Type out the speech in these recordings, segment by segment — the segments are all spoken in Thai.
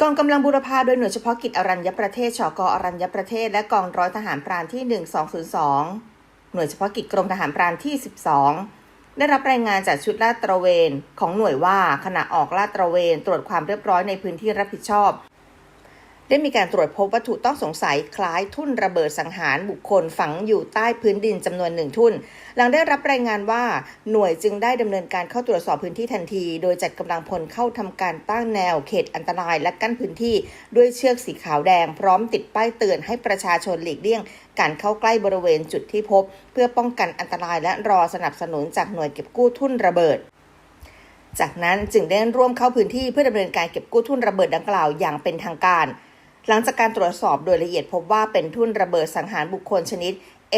กองกำลังบูรพาโดยหน่วยเฉพาะกิจอรัญญประเทศชกอรัญญประเทศ และกองร้อยทหารพรานที่ 1202 หน่วยเฉพาะกิจกรมทหารพรานที่ 12 ได้รับรายงานจากชุดลาดตระเวน ของหน่วยว่าขณะออกลาดตระเวน ตรวจความเรียบร้อยในพื้นที่รับผิดชอบ ได้มีการตรวจพบวัตถุต้องสงสัยคล้ายทุ่นระเบิดสังหารบุคคลฝังอยู่ใต้พื้นดินจำนวนหนึ่งทุ่น หลังได้รับรายงานว่าหน่วยจึงได้ดำเนินการเข้าตรวจสอบพื้นที่ทันที โดยจัดกำลังพลเข้าทำการตั้งแนวเขตอันตรายและกั้นพื้นที่ด้วยเชือกสีขาวแดง พร้อมติดป้ายเตือนให้ประชาชนหลีกเลี่ยง การเข้าใกล้บริเวณจุดที่พบ เพื่อป้องกันอันตรายและรอสนับสนุนจากหน่วยเก็บกู้ทุ่นระเบิดจากนั้นจึงได้ร่วมเข้าพื้นที่เพื่อดำเนินการเก็บกู้ทุ่นระเบิดดังกล่าวอย่างเป็นทางการ หลังจากการตรวจสอบโดยละเอียดพบว่าเป็นทุ่นระเบิดสังหารบุคคลชนิด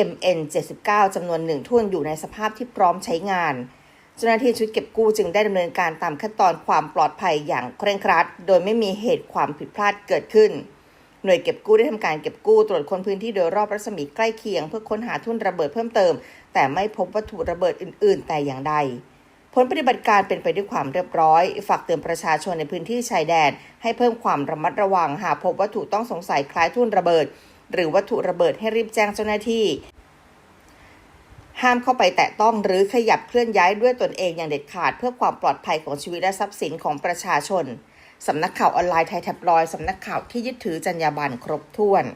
MN79 จำนวนหนึ่งทุ่นอยู่ในสภาพที่พร้อมใช้งาน เจ้าหน้าที่ชุดเก็บกู้จึงได้ดำเนินการตามขั้นตอนความปลอดภัยอย่างเคร่งครัด โดยไม่มีเหตุความผิดพลาดเกิดขึ้น หน่วยเก็บกู้ได้ทำการเก็บกู้ตรวจค้นพื้นที่โดยรอบรัศมีใกล้เคียง เพื่อค้นหาทุ่นระเบิดเพิ่มเติม แต่ไม่พบวัตถุระเบิดอื่น ๆ แต่อย่างใด ผลปฏิบัติการเป็นไปด้วยความเรียบร้อย ฝากเตือนประชาชนในพื้นที่ชายแดน ให้เพิ่มความระมัดระวังหากพบวัตถุต้องสงสัยคล้ายทุ่นระเบิด หรือวัตถุระเบิดให้รีบแจ้งเจ้าหน้าที่ ห้ามเข้าไปแตะต้องหรือขยับเคลื่อนย้ายด้วยตนเองอย่างเด็ดขาด เพื่อความปลอดภัยของชีวิตและทรัพย์สินของประชาชนสำนักข่าวออนไลน์ไทยแท็บลอยสำนักข่าวที่ยึดถือจรรยาบรรณครบถ้วน